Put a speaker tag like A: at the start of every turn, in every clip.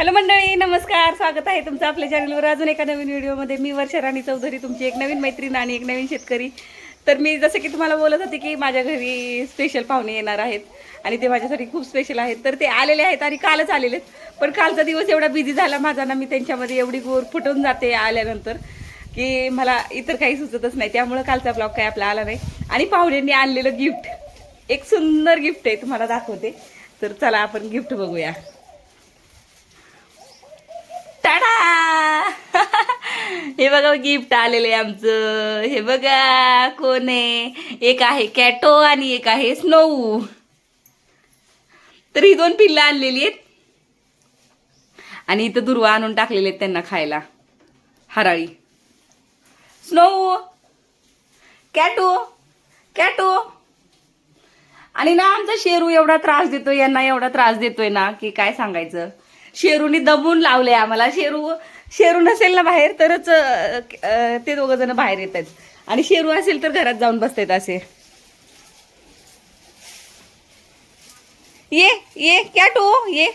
A: Hello मंडळी नमस्कार. स्वागत आहे तुमचं आपल्या चॅनलवर अजून एका नवीन व्हिडिओमध्ये मी वर्षा राणी चौधरी तुमची एक नवीन मैत्रीण आणि एक नवीन शेतकरी. तर मी जसं की तुम्हाला बोलत होते की माझ्या घरी स्पेशल पाहुणे येणार आहेत आणि ते माझ्यासाठी खूप स्पेशल आहेत. तर ते आलेले आहेत आणि कालच आलेले आहेत. पण कालचा दिवस एवढा बिझी झाला माझा ना मी त्यांच्यामध्ये एवढी गोर फुटून जाते आल्यानंतर की मला इतर काही सुचतच नाही. त्यामुळं कालचा ब्लॉग काही आपला आला नाही. आणि पाहुण्यांनी आणलेलं गिफ्ट एक सुंदर गिफ्ट आहे तुम्हाला दाखवते. तर चला आपण गिफ्ट बघूया. टाडा हे बघा गिफ्ट आलेलं आहे आमचं. हे बघा कोण आहे? एक आहे कॅटो आणि एक आहे स्नोऊ तर ही दोन पिल्लं आणलेली आहेत. आणि इथं दुर्वा आणून टाकलेले आहेत त्यांना खायला. हराळी. स्नोऊ कॅटो कॅटो आणि ना आमचा शेरू एवढा त्रास देतोय यांना एवढा त्रास देतोय ना की काय सांगायचं? शेरूनी दमून लावले आम्हाला. शेरू शेरू नसेल ना बाहेर तरच ते दोघ जण बाहेर येत आहेत आणि शेरू असेल तर घरात जाऊन बसतात असे. ये ये कॅटो ये.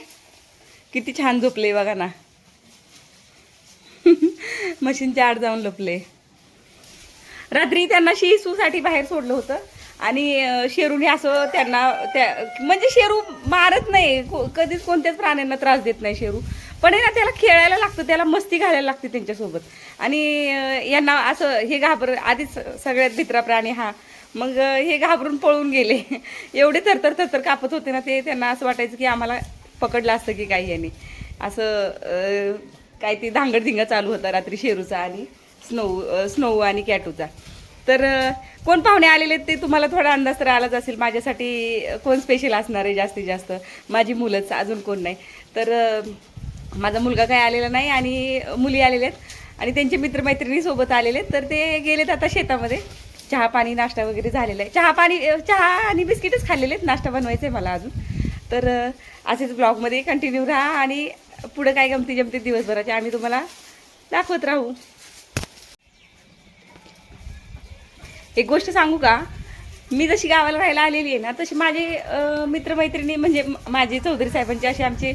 A: किती छान झोपले बघा ना. मशीनच्या आड जाऊन लपले. रात्री त्यांना शिसूसाठी बाहेर सोडलं होतं. आणि शेरू शेरूने असं त्यांना त्या म्हणजे शेरू मारत नाही. को- कधीच कोणत्याच प्राण्यांना त्रास देत नाही शेरू. पण आहे ना त्याला खेळायला लागतं त्याला मस्ती घालायला लागते त्यांच्यासोबत. आणि यांना असं हे घाबर आधीच सगळ्यात भित्रा प्राणी हा. मग हे घाबरून पळून गेले. एवढे थरथर थरथर कापत होते ना ते त्यांना असं वाटायचं की आम्हाला पकडलं असतं की काही याने. असं काही काय ते धांगडधिंगा चालू होता रात्री शेरूचा आणि स्नो स्नोऊ आणि कॅटूचा. तर कोण पाहुणे आलेले आहेत ते तुम्हाला थोडा अंदाज तर आलाच असेल. माझ्यासाठी कोण स्पेशल असणार आहे जास्तीत जास्त? माझी मुलंच अजून कोण नाही. तर माझा मुलगा काय आलेला नाही आणि मुली आलेल्या आहेत. आणि त्यांचे मित्रमैत्रिणीसोबत आलेले आहेत. तर ते गेलेत आता शेतामध्ये. चहा पाणी नाश्ता वगैरे झालेला आहे. चहा पाणी चहा आणि बिस्किटच खाल्लेले आहेत. नाश्ता बनवायचा आहे मला अजून. तर असेच ब्लॉगमध्ये कंटिन्यू राहा आणि पुढं काय गमती जमते दिवसभराचे आम्ही तुम्हाला दाखवत राहू. एक गोष्ट सांगू का? मी जशी गावाला राहायला आलेली आहे ना तशी माझे मित्रमैत्रिणी म्हणजे माझे चौधरी साहेबांचे असे आमचे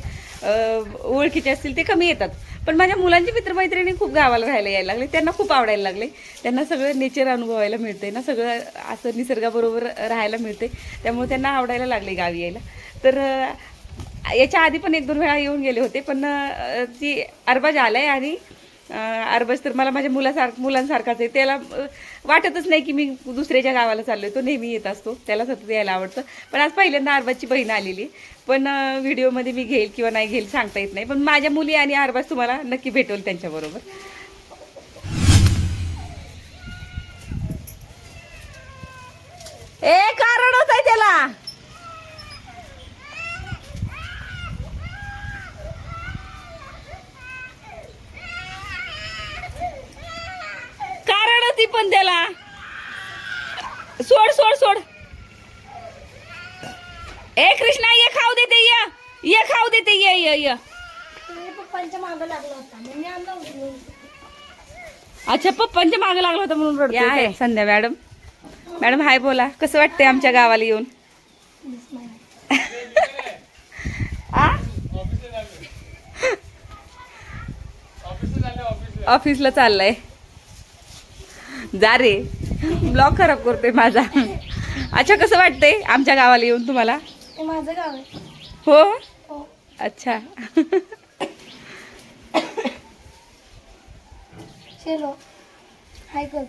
A: ओळखीचे असतील ते कमी येतात. पण माझ्या मुलांची मित्रमैत्रिणी खूप गावाला राहायला यायला लागले त्यांना खूप आवडायला लागले. त्यांना सगळं नेचर अनुभवायला मिळते ना सगळं असं निसर्गाबरोबर राहायला मिळते त्यामुळे त्यांना आवडायला लागले गावी यायला. तर याच्या आधी पण एक दोन वेळा येऊन गेले होते पण ती अरबाज आलाय आणि अरबज तर मला माझ्या मुलासार मुलांसारखाच आहे. त्याला वाटतच नाही की मी दुसऱ्याच्या गावाला चाललोय. तो नेहमी येत असतो. त्याला सतत यायला आवडतं. पण आज पहिल्यांदा अरबाजची बहीण आलेली. पण व्हिडिओमध्ये मी घेईल किंवा नाही घेईल सांगता येत नाही. पण माझ्या मुली आणि अरबाज तुम्हाला नक्की भेटवल त्यांच्याबरोबर. ए कारण होत आहे त्याला कारण होती पण त्याला सोड. ए कृष्णा ये खाऊ देते ये. ये खाऊ देते ये ये ये.
B: पप्पांच्या मागं लागला होता.
A: अच्छा पप्पांच्या मागे लागला होता म्हणून रडतोय काय? संध्या मॅडम. मॅडम हाय बोला. कसं वाटतंय आमच्या गावाला येऊन? आ? ऑफिसला चाललाय. जा रे. ब्लॉग खराब करतोय माझा. अच्छा कसं वाटतंय आमच्या गावाला येऊन तुम्हाला?
B: हे माझं गाव आहे.
A: हो?
B: हो.
A: अच्छा.
B: शेलो हाय कर.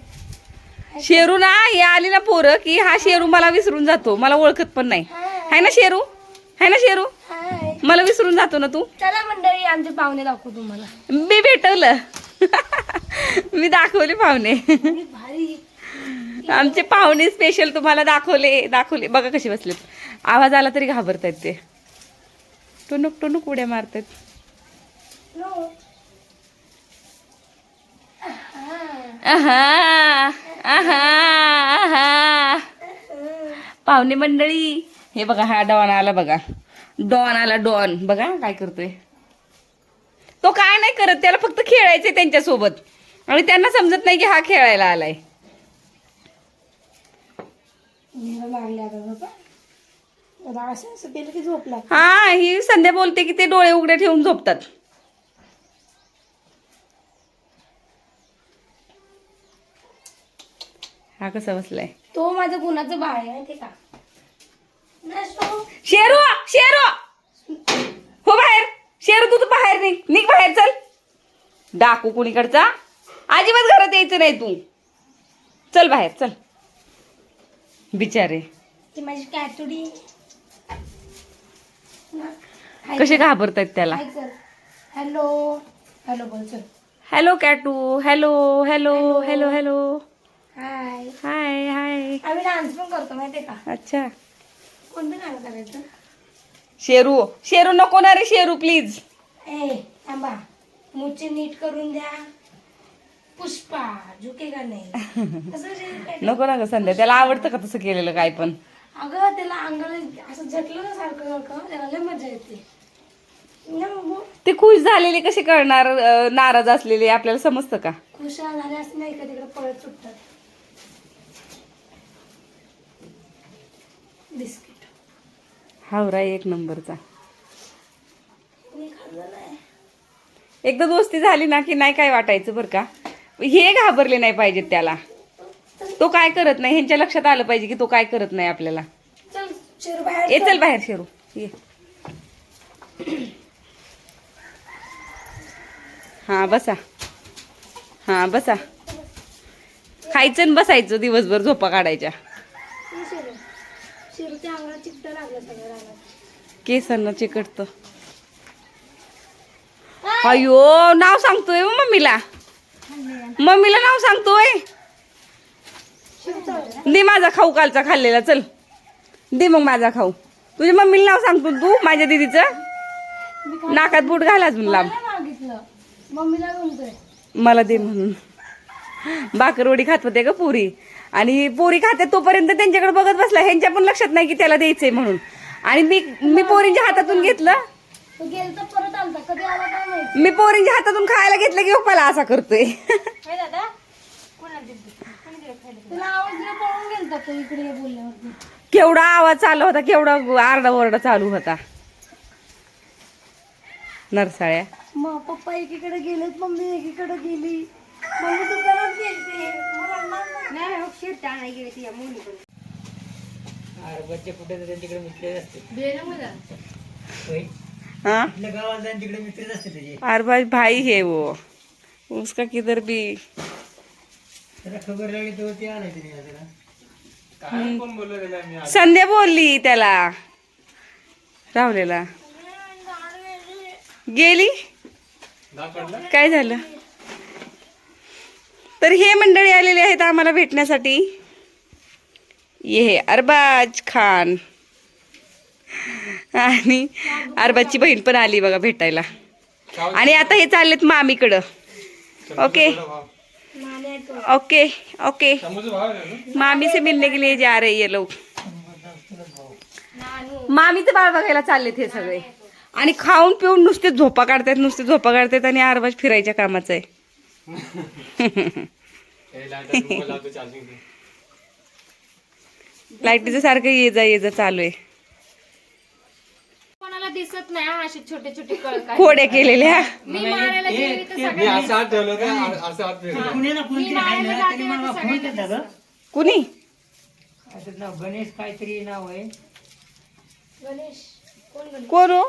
A: शेरू ना हे आली ना पोरं की हा शेरू मला विसरून जातो. मला ओळखत पण नाही. हाय. ना शेरू? हाय ना शेरू?
B: हाय.
A: मला विसरून जातो ना तू?
B: चला मंडळी आमचे पाहुणे दाखवू तुम्हाला.
A: मी भेटवलं मी दाखवले पाहुणे. आमचे पाहुणे स्पेशल तुम्हाला दाखवले दाखवले. बघा कसे बसलेत. आवाज आला तरी घाबरतायत ते. टुनुक टुनुक उड्या मारतात.
B: आहेत
A: आहा आहा आहा पाहुणे मंडळी हे बघा हा डॉन आला बघा. डॉन आला डॉन. बघा काय करतोय. तो काय नाही करत त्याला फक्त खेळायचंय त्यांच्यासोबत. आणि त्यांना समजत नाही की हा खेळायला आलाय. हा ही संध्या बोलते की ते डोळे उघडे ठेवून झोपतात. हा कसा बसलाय?
B: तो माझा गुणाचं बाळ आहे माहिती का?
A: शेरू शेरू! हो बाहेर. शेरू तू तर बाहेर निघ. निघ बाहेर चल. डाकू कुणीकडचा? अजिबात घरात यायचं नाही तू. चल बाहेर चल. बिचारे.
B: ती माझी कॅटुडी
A: कसे घाबरतायत त्याला?
B: हॅलो. हॅलो बोल चल
A: hello कॅटू. Hello hello hello. Hello
B: hi.
A: Hi hi.
B: आम्ही डान्स पण करतो माहितीये का?
A: अच्छा.
B: कोणतं गाणं करायचं?
A: शेरू. शेरू नको ना रे शेरू प्लीज
B: ए थांबा. मुचे नीट करून द्या. पुष्पा झुकेगा नाही. असं जे काय-
A: नको ना ग संध्या त्याला आवडतं का तसं केलेलं काय पण?
B: अगं त्याला अंगाला असं झटलं ना सारखं सारखं त्याला लय मजा येते. ना बाबू?
A: ते खुश झालेले कसे कळणार अं, नाराज असलेले आपल्याला समजतं का?
B: खुशाल झाले असं नाही का तिकडे पळत सुटतात. बिस्किट.
A: हावरा एक नंबरचा.
B: मी खाल्लं नाही.
A: एकदा दोस्ती झाली ना की नाही काय वाटायचं बरं का? हे घाबरले नाही पाहिजेत त्याला. तो काय करत नाही ह्यांच्या लक्षात आलं पाहिजे की तो काय करत नाही आपल्याला. ये चल बाहेर शेरू. ये. हा बसा. हा बसा. खायचं आणि बसायचं दिवसभर झोपा काढायच्या. केसांना चिकटतं. अयो नाव सांगतोय हो मम्मीला. मम्मीला नाव सांगतोय दे माझा खाऊ कालचा खाल्लेला चल. दे मग माझा खाऊ. तुझ्या मम्मीला नाव सांगतो तू माझ्या दीदीचं. नाकात बूट घाल अजून लांब.
B: मला
A: दे म्हणून. बाकरवडी खात होते का पुरी. आणि पोरी खाते तोपर्यंत त्यांच्याकडे बघत बसला. ह्यांच्या पण लक्षात नाही की त्याला द्यायचंय म्हणून. आणि मी मी पोरींच्या हातातून घेतलं.
B: तर आलता कधी आला काय माहिती?
A: मी पोरींच्या हातातून खायला घेतलं की पप्पाला असा करतोय.
B: तुला आवाज दिला पळून गेलता तो इकडे ये बोलल्यावरती
A: केवढा आवाज चालू होता केवढा आरडा ओरडा चालू होता. नरसाळ्या.
B: मग पप्पा एकीकडे गेलेत मम्मी एकीकडे गेली. मम्मी दुकानात गेलते. मग म्हणणार नाही.
C: अरे बच्चे कुठे तर त्यांच्याकडे असते होय.
A: हाँ? अरे भाई भाई है वो. उसका किधर भी. संध्या बोलली त्याला. रावलेला गेली? काय झालं? तर हे मंडळी आलेले आहेत आम्हाला भेटण्यासाठी. ये हे अरबाज खान. आणि अरबाजची बहीण पण आली बघा भेटायला. आणि आता हे चाललेत मामीकडं. ओके. Okay okay. मामी से मिलने के लिए जा रहे ये लोग. मामीचं बाळ बघायला चाललेत हे सगळे. आणि खाऊन पिऊन नुसते झोपा काढतायत नुसते झोपा काढतायत आणि आरबाज फिरायच्या कामाचं आहे. लाईटीचं सारखं ये जा ये जा चालू आहे.
D: दिसत नाही हा, असे छोटे छोटे कळका
A: खोड्या केलेल्या.
D: मी मारायला गेली तर
C: पुण्याला कोणतरी आहे ना तरी मला फोन केला ग
A: कुणी?
C: असं नाव गणेश काहीतरी नाव आहे.
B: गणेश. कोण गणेश?
A: कोण हो?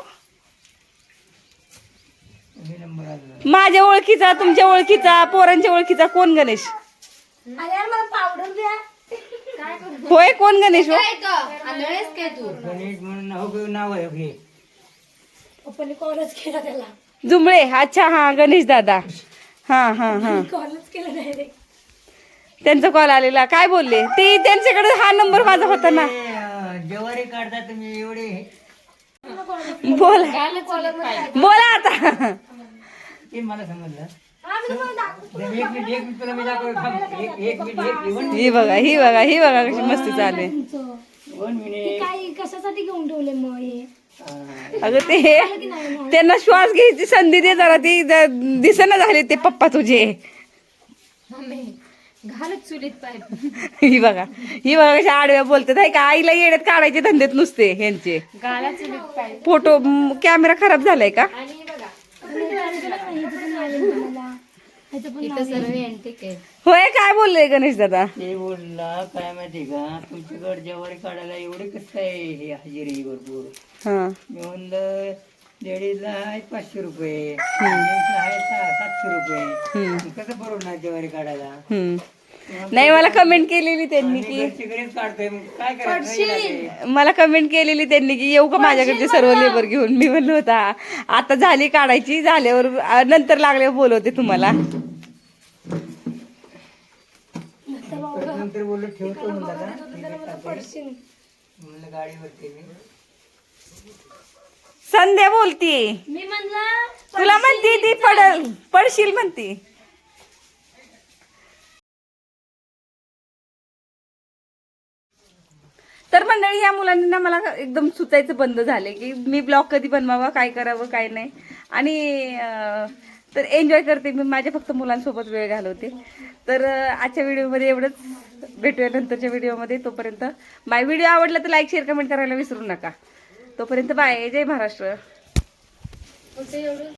C: हे नंबर आला
A: माझ्या ओळखीचा तुमच्या ओळखीचा पोरांच्या ओळखीचा कोण गणेश?
B: अरे यार मला पावडर द्या.
A: होय कोण गणेश हो?
D: आंधळेस काय तू?
C: गणेश म्हणून नाव नाव आहे हे
B: पप्पाने कॉलच केला त्याला.
A: जुंबळे अच्छा हा गणेश दादा. हा हा हा.
B: कॉलच केला डायरेक्ट
A: त्यांचा कॉल आलेला. काय बोलले? ते त्यांच्याकडे हा नंबर माझा होता ना.
C: ज्वारी काढता तुम्ही एवढे.
A: बोला. बोला आता.
C: ते मला समजलं.
B: हा मी तुम्हाला दाखवतो.
C: एक मिनिट एक मिनिट तुला मी दाखवतो. थांब. एक एक मिनिट एक मिनिट.
A: ही बघा ही बघा ही बघा कशी मस्ती चालू आहे.
B: तुमचं.
C: वन
B: ते
C: मिनिट
B: काय कशासाठी घेऊन ठेवले मग हे?
A: अगं ते त्यांना श्वास घ्यायची संधी दे जरा ती दिसना झाले ते पप्पा तुझे. ही बघा ही बघा कशा आडव्या बोलतात. आहे का आईला येड्यात काढायचे धंदेत नुसते
D: पाईप.
A: फोटो कॅमेरा खराब झालाय का?
D: आहे
A: होय काय बोलले गणेश दादा?
C: ते बोलला काय माहिती का तुमच्याकडे ज्वारी काढायला एवढे कसं काय हे हजेरी भरपूर?
A: हा.
C: मी म्हणलं लेडीजला आहे पाचशे रुपये. जेंट्सला आहे सहा सातशे रुपये. कसं परवडणार ज्वारी काढायला?
A: हम्म. नाही मला कमेंट केलेली त्यांनी की
C: घरचे घरीच काढतोय मग काय करायचं?
A: मला कमेंट केलेली त्यांनी की येऊ का माझ्याकडचे सर्व लेबर घेऊन? मी म्हणलं होता. आता झाली काढायची झाल्यावर नंतर लागल्यावर बोलवते तुम्हाला.
C: नंतर बोललो ठेवतो म्हणलं का म्हणलं गाडीवरती मी.
A: संध्या बोलती.
D: मी म्हणलं
A: तुला म्हणती ती पडल पडशील म्हणती. तर मंडळी या मुलांनी ना मला एकदम सुचायचं बंद झाले की मी ब्लॉग कधी बनवावा काय करावं काय नाही. आणि तर एन्जॉय करते मी. माझ्या फक्त मुलांसोबत वेळ घालवते. तर आजच्या व्हिडिओमध्ये एवढंच. भेटूया नंतरच्या व्हिडिओमध्ये. तोपर्यंत माय व्हिडिओ आवडला तर लाईक शेअर कमेंट करायला विसरू नका. तोपर्यंत बाय. जय महाराष्ट्र.